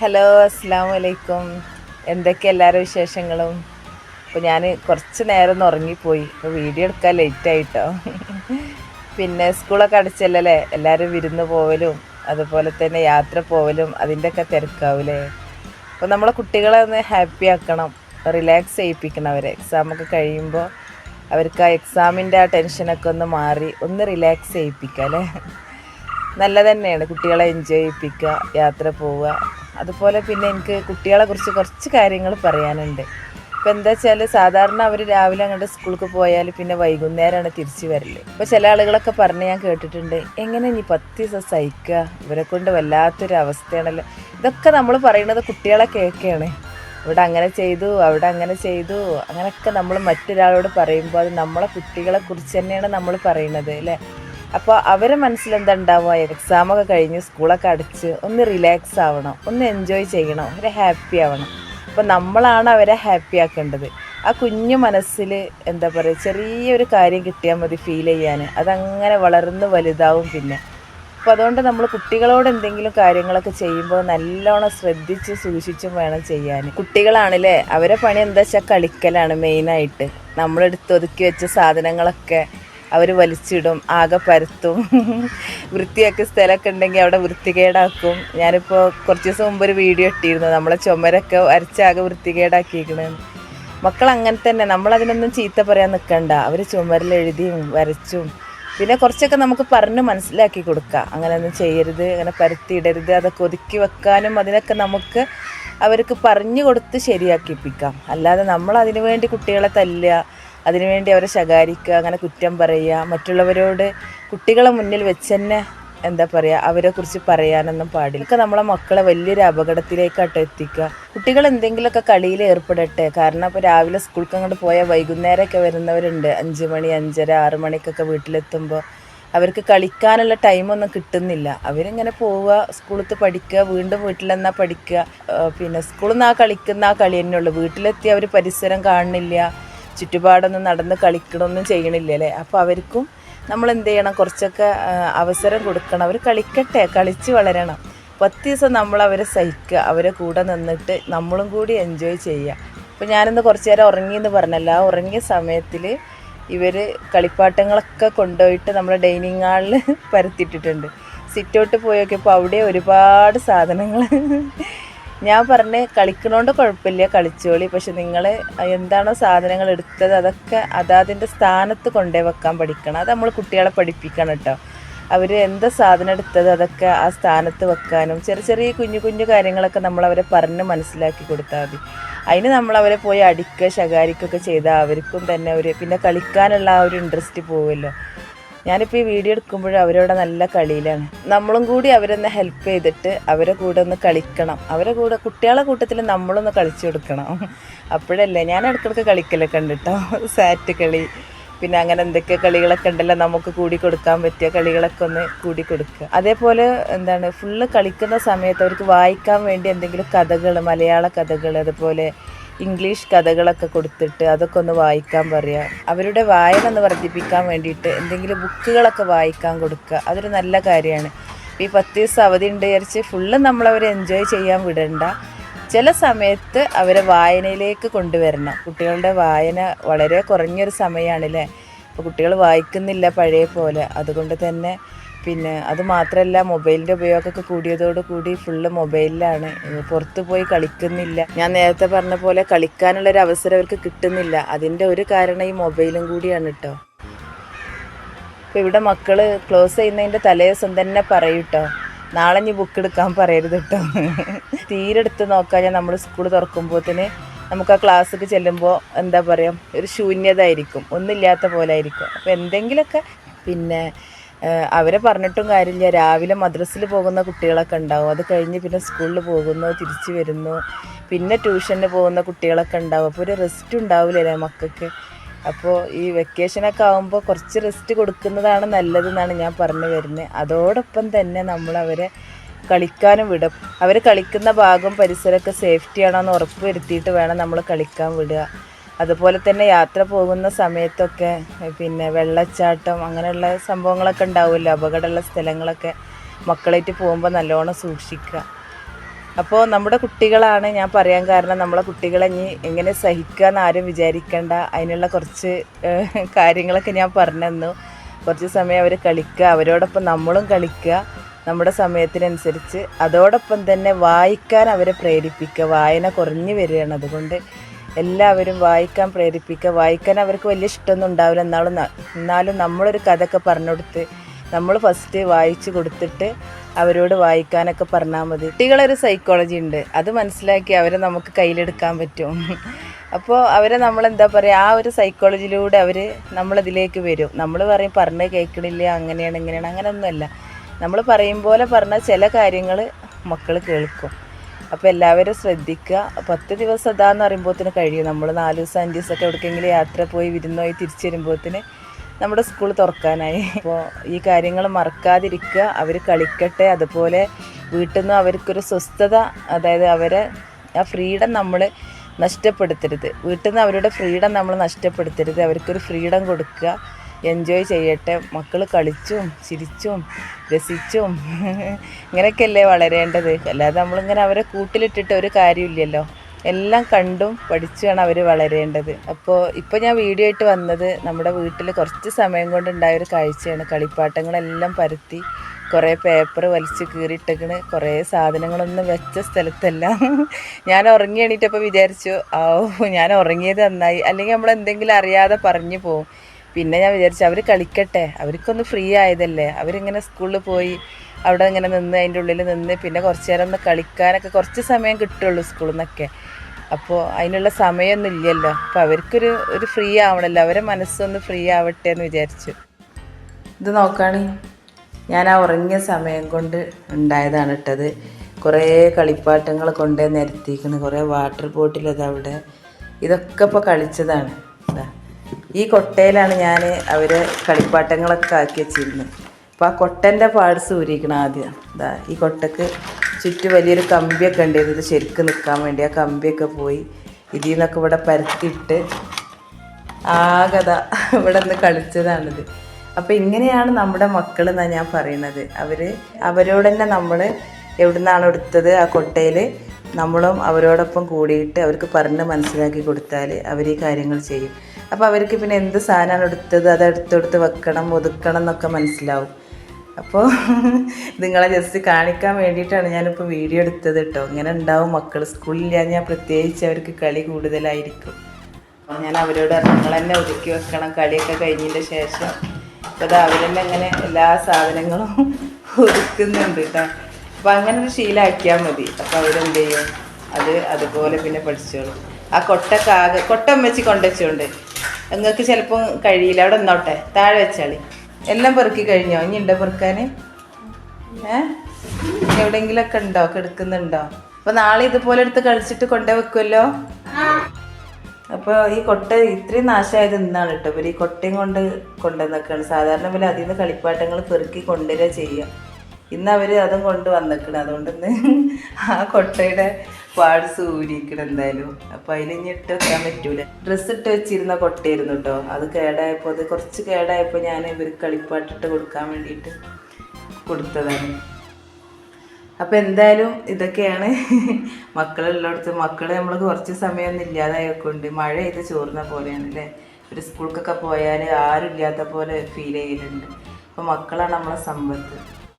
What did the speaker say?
Hello അസ്സാം വലൈക്കും എന്തൊക്കെ എല്ലാവരും വിശേഷങ്ങളും? അപ്പോൾ ഞാൻ കുറച്ച് നേരം ഒന്ന് ഉറങ്ങിപ്പോയി. അപ്പോൾ വീഡിയോ എടുക്കാൻ ലേറ്റ് ആയിട്ടോ. പിന്നെ സ്കൂളൊക്കെ അടച്ചല്ലേ എല്ലാവരും വിരുന്ന് പോവലും അതുപോലെ തന്നെ യാത്ര പോവലും അതിന്റെയൊക്കെ തിരക്കാവില്ലേ അപ്പോൾ നമ്മളെ കുട്ടികളെ ഒന്ന് ഹാപ്പി ആക്കണം റിലാക്സ് ചെയ്യിപ്പിക്കണം അവരെ. എക്സാമൊക്കെ കഴിയുമ്പോൾ അവർക്ക് ആ എക്സാമിന്റെ ആ ടെൻഷനൊക്കെ ഒന്ന് മാറി ഒന്ന് റിലാക്സ് ചെയ്യിപ്പിക്കുക അല്ലേ? നല്ല തന്നെയാണ് കുട്ടികളെ എൻജോയ് ചെയ്യിപ്പിക്കുക യാത്ര പോവുക. അതുപോലെ പിന്നെ എനിക്ക് കുട്ടികളെ കുറിച്ച് കുറച്ച് കാര്യങ്ങൾ പറയാനുണ്ട്. ഇപ്പം എന്താ വെച്ചാൽ സാധാരണ അവർ രാവിലെ അങ്ങോട്ട് സ്കൂൾക്ക് പോയാൽ പിന്നെ വൈകുന്നേരമാണ് തിരിച്ചു വരൽ. ഇപ്പോൾ ചില ആളുകളൊക്കെ പറഞ്ഞ് ഞാൻ കേട്ടിട്ടുണ്ട് എങ്ങനെ നീ പത്ത് ദിവസം സഹിക്കുക? ഇവരെ കൊണ്ട് വല്ലാത്തൊരു അവസ്ഥയാണല്ലോ. ഇതൊക്കെ നമ്മൾ പറയുന്നത് കുട്ടികളെ കേൾക്കുകയാണ് ഇവിടെ അങ്ങനെ ചെയ്തു അവിടെ അങ്ങനെ ചെയ്തു അങ്ങനെയൊക്കെ നമ്മൾ മറ്റൊരാളോട് പറയുമ്പോൾ അത് നമ്മളെ കുട്ടികളെ കുറിച്ച് തന്നെയാണ് നമ്മൾ പറയുന്നത് അല്ലേ? അപ്പോൾ അവരെ മനസ്സിലെന്താ ഉണ്ടാവുക? എക്സാമൊക്കെ കഴിഞ്ഞ് സ്കൂളൊക്കെ അടച്ച് ഒന്ന് റിലാക്സ് ആവണം ഒന്ന് എൻജോയ് ചെയ്യണം അവരെ ഹാപ്പി ആവണം. അപ്പോൾ നമ്മളാണ് അവരെ ഹാപ്പി ആക്കേണ്ടത്. ആ കുഞ്ഞു മനസ്സിൽ എന്താ പറയുക ചെറിയൊരു കാര്യം കിട്ടിയാൽ മതി ഫീൽ ചെയ്യാൻ. അതങ്ങനെ വളർന്ന് വലുതാവും പിന്നെ. അപ്പോൾ അതുകൊണ്ട് നമ്മൾ കുട്ടികളോട് എന്തെങ്കിലും കാര്യങ്ങളൊക്കെ ചെയ്യുമ്പോൾ നല്ലോണം ശ്രദ്ധിച്ച് സൂക്ഷിച്ചും വേണം ചെയ്യാൻ. കുട്ടികളാണല്ലേ അവരെ പണി എന്താ വെച്ചാൽ കളിക്കലാണ് മെയിനായിട്ട് നമ്മളെടുത്ത് ഒതുക്കി വെച്ച സാധനങ്ങളൊക്കെ അവർ വലിച്ചിടും ആകെ പരത്തും. വൃത്തിയൊക്കെ സ്ഥലമൊക്കെ ഉണ്ടെങ്കിൽ അവിടെ വൃത്തികേടാക്കും. ഞാനിപ്പോൾ കുറച്ച് ദിവസം മുമ്പ് ഒരു വീഡിയോ ഇട്ടിരുന്നു. നമ്മളെ ചുമരൊക്കെ അരച്ചാകെ വൃത്തികേടാക്കിയിരിക്കണേ. മക്കൾ അങ്ങനെ തന്നെ. നമ്മളതിനൊന്നും ചീത്ത പറയാൻ നിൽക്കണ്ട അവർ ചുമരിൽ എഴുതിയും വരച്ചും. പിന്നെ കുറച്ചൊക്കെ നമുക്ക് പറഞ്ഞ് മനസ്സിലാക്കി കൊടുക്കുക അങ്ങനെയൊന്നും ചെയ്യരുത് അങ്ങനെ പരത്തിയിടരുത്. അതൊക്കെ ഒതുക്കി വെക്കാനും അതിനൊക്കെ നമുക്ക് അവർക്ക് പറഞ്ഞു കൊടുത്ത് ശരിയാക്കിപ്പിക്കാം. അല്ലാതെ നമ്മൾ അതിനു വേണ്ടി കുട്ടികളെ തല്ലുക അതിനുവേണ്ടി അവരെ ശകാരിക്കുക അങ്ങനെ കുറ്റം പറയുക മറ്റുള്ളവരോട് കുട്ടികളെ മുന്നിൽ വെച്ച് തന്നെ എന്താ പറയുക അവരെക്കുറിച്ച് പറയാനൊന്നും പാടില്ല. ഒക്കെ നമ്മളെ മക്കളെ വലിയൊരു അപകടത്തിലേക്കാട്ട് എത്തിക്കുക. കുട്ടികൾ എന്തെങ്കിലുമൊക്കെ കളിയിൽ ഏർപ്പെടട്ടെ. കാരണം ഇപ്പോൾ രാവിലെ സ്കൂൾക്ക് അങ്ങോട്ട് പോയാൽ വൈകുന്നേരമൊക്കെ വരുന്നവരുണ്ട്. അഞ്ച് മണി അഞ്ചര ആറ് മണിക്കൊക്കെ വീട്ടിലെത്തുമ്പോൾ അവർക്ക് കളിക്കാനുള്ള ടൈമൊന്നും കിട്ടുന്നില്ല. അവരിങ്ങനെ പോവുക സ്കൂളിൽ പഠിക്കുക വീണ്ടും വീട്ടിലെന്നാ പഠിക്കുക. പിന്നെ സ്കൂളിൽ നിന്ന് ആ കളിക്കുന്ന ആ കളി തന്നെയുള്ളൂ. വീട്ടിലെത്തി അവർ പരിസരം കാണുന്നില്ല. ചുറ്റുപാടൊന്നും നടന്ന് കളിക്കണമൊന്നും ചെയ്യണില്ല അല്ലേ? അപ്പോൾ അവർക്കും നമ്മൾ എന്ത് ചെയ്യണം? കുറച്ചൊക്കെ അവസരം കൊടുക്കണം. അവർ കളിക്കട്ടെ കളിച്ച് വളരണം. പത്ത് ദിവസം നമ്മൾ അവരെ സഹിക്കുക അവരെ കൂടെ നിന്നിട്ട് നമ്മളും കൂടി എൻജോയ് ചെയ്യുക. അപ്പോൾ ഞാനിന്ന് കുറച്ച് നേരം ഉറങ്ങിയെന്ന് പറഞ്ഞല്ല. ആ ഉറങ്ങിയ സമയത്തിൽ ഇവർ കളിപ്പാട്ടങ്ങളൊക്കെ കൊണ്ടുപോയിട്ട് നമ്മുടെ ഡൈനിങ് ഹാളിൽ പരത്തിയിട്ടിട്ടുണ്ട്. സിറ്റൗട്ട് പോയി നോക്കിയപ്പോൾ അവിടെ ഒരുപാട് സാധനങ്ങൾ ഞാൻ പറഞ്ഞ് കളിക്കണോണ്ട് കുഴപ്പമില്ല കളിച്ചോളി. പക്ഷെ നിങ്ങൾ എന്താണോ സാധനങ്ങൾ എടുത്തത് അതൊക്കെ അതാതിന്റെ സ്ഥാനത്ത് കൊണ്ടേ വെക്കാൻ പഠിക്കണം. അത് നമ്മൾ കുട്ടികളെ പഠിപ്പിക്കണം കേട്ടോ. അവർ എന്താ സാധനം എടുത്തത് അതൊക്കെ ആ സ്ഥാനത്ത് വെക്കാനും ചെറിയ ചെറിയ കുഞ്ഞു കുഞ്ഞു കാര്യങ്ങളൊക്കെ നമ്മൾ അവരെ പറഞ്ഞ് മനസ്സിലാക്കി കൊടുത്താൽ മതി. അതിന് നമ്മൾ അവരെ പോയി അടിക്കുക ശകാരിക്കൊക്കെ ചെയ്താൽ അവർക്കും തന്നെ ഒരു പിന്നെ കളിക്കാനുള്ള ആ ഒരു ഇൻട്രസ്റ്റ് പോവുമല്ലോ ഞാനിപ്പോൾ ഈ വീഡിയോ എടുക്കുമ്പോഴും അവരവിടെ നല്ല കളിയിലാണ്. നമ്മളും കൂടി അവരൊന്ന് ഹെൽപ്പ് ചെയ്തിട്ട് അവരെ കൂടെ ഒന്ന് കളിക്കണം. അവരെ കൂടെ കുട്ടികളെ കൂട്ടത്തിൽ നമ്മളൊന്ന് കളിച്ചു കൊടുക്കണം. അപ്പോഴല്ലേ ഞാൻ ഇടയ്ക്കിടയ്ക്ക് കളിക്കലൊക്കെ ഉണ്ട് കേട്ടോ സാറ്റ് കളി പിന്നെ അങ്ങനെ എന്തൊക്കെ കളികളൊക്കെ ഉണ്ടല്ലോ നമുക്ക് കൂടി കൊടുക്കാൻ പറ്റിയ കളികളൊക്കെ ഒന്ന് കൂടി കൊടുക്കുക. അതേപോലെ എന്താണ് ഫുള്ള് കളിക്കുന്ന സമയത്ത് അവർക്ക് വായിക്കാൻ വേണ്ടി എന്തെങ്കിലും കഥകൾ മലയാള കഥകൾ അതുപോലെ ഇംഗ്ലീഷ് കഥകളൊക്കെ കൊടുത്തിട്ട് അതൊക്കെ ഒന്ന് വായിക്കാൻ പറയുക അവരുടെ വായന ഒന്ന് വർദ്ധിപ്പിക്കാൻ വേണ്ടിയിട്ട് എന്തെങ്കിലും ബുക്കുകളൊക്കെ വായിക്കാൻ കൊടുക്കുക. അതൊരു നല്ല കാര്യമാണ്. ഈ പത്ത് ദിവസം അവധി ഉണ്ട് വിചാരിച്ച് ഫുള്ള് നമ്മളവരെ എൻജോയ് ചെയ്യാൻ വിടണ്ട. ചില സമയത്ത് അവരെ വായനയിലേക്ക് കൊണ്ടുവരണം. കുട്ടികളുടെ വായന വളരെ കുറഞ്ഞൊരു സമയമാണല്ലേ? അപ്പോൾ കുട്ടികൾ വായിക്കുന്നില്ല പഴയ പോലെ. അതുകൊണ്ട് തന്നെ പിന്നെ അത് മാത്രമല്ല മൊബൈലിന്റെ ഉപയോഗമൊക്കെ കൂടിയതോട് കൂടി ഫുള്ള് മൊബൈലിലാണ്. പുറത്തു പോയി കളിക്കുന്നില്ല. ഞാൻ നേരത്തെ പറഞ്ഞ പോലെ കളിക്കാനുള്ളൊരു അവസരം അവർക്ക് കിട്ടുന്നില്ല. അതിന്റെ ഒരു കാരണം ഈ മൊബൈലും കൂടിയാണ് കേട്ടോ ഇപ്പോൾ ഇവിടെ മക്കൾ ക്ലോസ് ചെയ്യുന്നതിന്റെ തലേ ദിവസം തന്നെ പറയും കേട്ടോ നാളെ ഇനി ബുക്ക് എടുക്കാൻ പറയരുത് കേട്ടോ തീരെ എടുത്ത് നോക്കാൻ ഞാൻ നമ്മൾ സ്കൂൾ തുറക്കുമ്പോഴത്തേന് നമുക്ക് ആ ക്ലാസ്സിൽ ചെല്ലുമ്പോൾ എന്താ പറയുക ഒരു ശൂന്യത ആയിരിക്കും ഒന്നുമില്ലാത്ത പോലെ ആയിരിക്കും. അപ്പോൾ എന്തെങ്കിലുമൊക്കെ പിന്നെ അവരെ പറഞ്ഞിട്ടും കാര്യമില്ല. രാവിലെ മദ്രസിൽ പോകുന്ന കുട്ടികളൊക്കെ ഉണ്ടാവും. അത് കഴിഞ്ഞ് പിന്നെ സ്കൂളിൽ പോകുന്നു തിരിച്ചു വരുന്നു. പിന്നെ ട്യൂഷന് പോകുന്ന കുട്ടികളൊക്കെ ഉണ്ടാവും. അപ്പോൾ ഒരു റെസ്റ്റ് ഉണ്ടാവില്ലല്ലേ മക്കൾക്ക്? അപ്പോൾ ഈ വെക്കേഷനൊക്കെ ആകുമ്പോൾ കുറച്ച് റെസ്റ്റ് കൊടുക്കുന്നതാണ് നല്ലതെന്നാണ് ഞാൻ പറഞ്ഞു വരുന്നത്. അതോടൊപ്പം തന്നെ നമ്മൾ അവരെ കളിക്കാനും വിടും. അവർ കളിക്കുന്ന ഭാഗം പരിസരമൊക്കെ സേഫ്റ്റി ആണോ എന്ന് ഉറപ്പ് വരുത്തിയിട്ട് വേണം നമ്മൾ കളിക്കാൻ വിടുക. അതുപോലെ തന്നെ യാത്ര പോകുന്ന സമയത്തൊക്കെ പിന്നെ വെള്ളച്ചാട്ടം അങ്ങനെയുള്ള സംഭവങ്ങളൊക്കെ ഉണ്ടാവുമല്ലോ അപകടമുള്ള സ്ഥലങ്ങളൊക്കെ മക്കളായിട്ട് പോകുമ്പോൾ നല്ലോണം സൂക്ഷിക്കുക. അപ്പോൾ നമ്മുടെ കുട്ടികളാണ് ഞാൻ പറയാൻ കാരണം നമ്മളെ കുട്ടികളെ ഇനി എങ്ങനെ സഹിക്കുക എന്ന് ആരും വിചാരിക്കേണ്ട. അതിനുള്ള കുറച്ച് കാര്യങ്ങളൊക്കെ ഞാൻ പറഞ്ഞു തന്നു. കുറച്ച് സമയം അവർ കളിക്കുക അവരോടൊപ്പം നമ്മളും കളിക്കുക നമ്മുടെ സമയത്തിനനുസരിച്ച്. അതോടൊപ്പം തന്നെ വായിക്കാൻ അവരെ പ്രേരിപ്പിക്കുക. വായന കുറഞ്ഞു വരികയാണ്. അതുകൊണ്ട് എല്ലാവരും വായിക്കാൻ പ്രേരിപ്പിക്കുക. വായിക്കാൻ അവർക്ക് വലിയ ഇഷ്ടമൊന്നും ഉണ്ടാവില്ല. എന്നാലും എന്നാലും നമ്മളൊരു കഥയൊക്കെ പറഞ്ഞു കൊടുത്ത് നമ്മൾ ഫസ്റ്റ് വായിച്ചു കൊടുത്തിട്ട് അവരോട് വായിക്കാനൊക്കെ പറഞ്ഞാൽ മതി. കുട്ടികളൊരു സൈക്കോളജി ഉണ്ട്. അത് മനസ്സിലാക്കി അവരെ നമുക്ക് കയ്യിലെടുക്കാൻ പറ്റും. അപ്പോൾ അവരെ നമ്മൾ എന്താ പറയുക ആ ഒരു സൈക്കോളജിയിലൂടെ അവർ നമ്മളതിലേക്ക് വരും. നമ്മൾ പറയും പറഞ്ഞ് കേൾക്കണില്ല അങ്ങനെയാണ് ഇങ്ങനെയാണ്. അങ്ങനെയൊന്നുമല്ല. നമ്മൾ പറയും പോലെ പറഞ്ഞ ചില കാര്യങ്ങൾ മക്കൾ കേൾക്കും. അപ്പോൾ എല്ലാവരും ശ്രദ്ധിക്കുക. പത്ത് ദിവസം അതാന്ന് പറയുമ്പോഴത്തേന് കഴിയും. നമ്മൾ നാല് ദിവസം അഞ്ച് ദിവസമൊക്കെ എവിടേക്കെങ്കിലും യാത്ര പോയി വിരുന്നോയി തിരിച്ചു വരുമ്പോഴത്തേന് നമ്മുടെ സ്കൂൾ തുറക്കാനായി. അപ്പോൾ ഈ കാര്യങ്ങൾ മറക്കാതിരിക്കുക. അവർ കളിക്കട്ടെ. അതുപോലെ വീട്ടിൽ നിന്ന് അവർക്കൊരു സ്വസ്ഥത അതായത് അവരെ ആ ഫ്രീഡം നമ്മൾ നഷ്ടപ്പെടുത്തരുത്. വീട്ടിൽ നിന്ന് അവരുടെ ഫ്രീഡം നമ്മൾ നഷ്ടപ്പെടുത്തരുത്. അവർക്കൊരു ഫ്രീഡം കൊടുക്കുക. എൻജോയ് ചെയ്യട്ടെ. മക്കൾ കളിച്ചും ചിരിച്ചും രസിച്ചും. ഇങ്ങനെയൊക്കെയല്ലേ വളരേണ്ടത്. അല്ലാതെ നമ്മളിങ്ങനെ അവരെ കൂട്ടിലിട്ടിട്ട് ഒരു കാര്യമില്ലല്ലോ. എല്ലാം കണ്ടും പഠിച്ചുമാണ് അവർ വളരേണ്ടത്. അപ്പോൾ ഇപ്പോൾ ഞാൻ വീഡിയോ ആയിട്ട് വന്നത് നമ്മുടെ വീട്ടിൽ കുറച്ച് സമയം കൊണ്ടുണ്ടായ ഒരു കാഴ്ചയാണ്. കളിപ്പാട്ടങ്ങളെല്ലാം പരത്തി കുറേ പേപ്പർ വലിച്ച് കീറിയിട്ടേക്കണ്. കുറേ സാധനങ്ങളൊന്നും വെച്ച സ്ഥലത്തല്ല ഞാൻ ഉറങ്ങി എണീറ്റപ്പോൾ വിചാരിച്ചു ഓ ഞാൻ ഉറങ്ങിയത് നന്നായി. അല്ലെങ്കിൽ നമ്മൾ എന്തെങ്കിലും അറിയാതെ പറഞ്ഞു പോകും പിന്നെ ഞാൻ വിചാരിച്ചു അവർ കളിക്കട്ടെ. അവർക്കൊന്ന് ഫ്രീ ആയതല്ലേ. അവരിങ്ങനെ സ്കൂളിൽ പോയി അവിടെ ഇങ്ങനെ നിന്ന് അതിന്റെ ഉള്ളിൽ നിന്ന് പിന്നെ കുറച്ച് നേരം ഒന്ന് കളിക്കാനൊക്കെ കുറച്ച് സമയം കിട്ടുള്ളൂ സ്കൂളിൽ നിന്നൊക്കെ. അപ്പോൾ അതിനുള്ള സമയമൊന്നും ഇല്ലല്ലോ. അപ്പോൾ അവർക്കൊരു ഒരു ഫ്രീ ആവണമല്ലോ അവരെ മനസ്സൊന്ന് ഫ്രീ ആവട്ടെ എന്ന് വിചാരിച്ചു. ഇത് നോക്കാണി. ഞാൻ ആ ഉറങ്ങിയ സമയം കൊണ്ട് ഉണ്ടായതാണ് ഇട്ടത്. കുറേ കളിപ്പാട്ടങ്ങൾ കൊണ്ടേ നിരത്തിയിരിക്കുന്നു കുറേ വാട്ടർ ബോട്ടിൽ അവിടെ ഇതൊക്കെ ഇപ്പോൾ കളിച്ചതാണ്. ഈ കൊട്ടയിലാണ് ഞാൻ അവർ കളിപ്പാട്ടങ്ങളൊക്കെ ആക്കി വെച്ചിരുന്നത് അപ്പോൾ ആ കൊട്ടന്റെ പാർട്സ് ഊരിക്കണം ആദ്യം. ഇതാ ഈ കൊട്ടക്ക് ചുറ്റും വലിയൊരു കമ്പിയൊക്കെ ഉണ്ടായിരുന്നു ശരിക്കും നിൽക്കാൻ വേണ്ടി ആ കമ്പിയൊക്കെ പോയി ഇതിൽ നിന്നൊക്കെ ഇവിടെ പരത്തിയിട്ട് ആകത ഇവിടെ നിന്ന് കളിച്ചതാണിത്. അപ്പം ഇങ്ങനെയാണ് നമ്മുടെ മക്കൾ എന്നാണ് ഞാൻ പറയണത്. അവർ അവരോട് തന്നെ നമ്മൾ എവിടുന്നാണ് എടുത്തത് ആ കൊട്ടയിൽ നമ്മളും അവരോടൊപ്പം കൂടിയിട്ട് അവർക്ക് പറഞ്ഞ് മനസ്സിലാക്കി കൊടുത്താൽ അവർ ഈ കാര്യങ്ങൾ ചെയ്യും. അപ്പോൾ അവർക്ക് പിന്നെ എന്ത് സാധനമാണ് എടുത്തത്? അത് എടുത്തെടുത്ത് വെക്കണം ഒതുക്കണം എന്നൊക്കെ മനസ്സിലാവും. അപ്പോൾ നിങ്ങളെ ജസ്റ്റ് കാണിക്കാൻ വേണ്ടിയിട്ടാണ് ഞാനിപ്പോൾ വീഡിയോ എടുത്തത് കേട്ടോ ഇങ്ങനെ ഉണ്ടാവും മക്കൾ ഞാൻ പ്രത്യേകിച്ച് അവർക്ക് കളി കൂടുതലായിരിക്കും. അപ്പോൾ ഞാൻ അവരോട് നിങ്ങൾ തന്നെ ഒതുക്കി വെക്കണം. കളിയൊക്കെ കഴിഞ്ഞതിന്റെ ശേഷം അപ്പോൾ അത് അവരെന്നെ അങ്ങനെ എല്ലാ സാധനങ്ങളും ഒതുക്കുന്നുണ്ട് കേട്ടോ അപ്പോൾ അങ്ങനെ ഒരു ശീലമാക്കിയാൽ മതി. അപ്പോൾ അവരെന്ത് ചെയ്യും അത് അതുപോലെ പിന്നെ പഠിച്ചോളും. ആ കൊട്ട ആകെ കൊട്ട വെച്ച് കൊണ്ടുവച്ചോണ്ട്. നിങ്ങൾക്ക് ചിലപ്പോൾ കഴിയില്ല. അവിടെ നിന്നോട്ടെ. താഴെ വെച്ചാളി. എല്ലാം പെറുക്കി കഴിഞ്ഞോ? ഇനി ഉണ്ടോ പെറുക്കാൻ ഏ? എവിടെയെങ്കിലൊക്കെ ഉണ്ടോ? കിടക്കുന്നുണ്ടോ? അപ്പൊ നാളെ ഇതുപോലെ എടുത്ത് കഴിച്ചിട്ട് കൊണ്ടേ വെക്കുമല്ലോ അപ്പോൾ ഈ കൊട്ട ഇത്രയും നാശമായത് ഇന്നാണ് കേട്ടോ. ഇവർ ഈ കൊട്ടയും കൊണ്ട് കൊണ്ടുവന്നൊക്കെയാണ് സാധാരണ പോലെ അതിൽ നിന്ന് കളിപ്പാട്ടങ്ങൾ പെറുക്കി കൊണ്ടുവരിക ചെയ്യുക ഇന്ന് അവർ അതും കൊണ്ട് വന്നേക്കണം ആ കൊട്ടയുടെ പാട് ഊരിക്കണം എന്തായാലും. അപ്പോൾ അതിൽ ഇനി ഇട്ട് വെക്കാൻ പറ്റൂല. ഡ്രസ്സ് ഇട്ട് വെച്ചിരുന്ന കൊട്ടയായിരുന്നു കേട്ടോ അത് കേടായപ്പോൾ അത് കുറച്ച് കേടായപ്പോൾ ഞാൻ ഇവർ കളിപ്പാട്ടിട്ട് കൊടുക്കാൻ വേണ്ടിയിട്ട് കൊടുത്തതാണ്. അപ്പോൾ എന്തായാലും ഇതൊക്കെയാണ് മക്കളുള്ളിടത്ത്. മക്കൾ നമ്മൾ കുറച്ച് സമയമൊന്നും ഇല്ലാതായക്കൊണ്ട് മഴ ഇത് ചോർന്ന പോലെയാണ് അല്ലേ ഒരു സ്കൂൾക്കൊക്കെ പോയാൽ ആരും ഇല്ലാത്ത പോലെ ഫീൽ ചെയ്യലുണ്ട്. അപ്പോൾ മക്കളാണ് നമ്മളെ സമ്പത്ത്.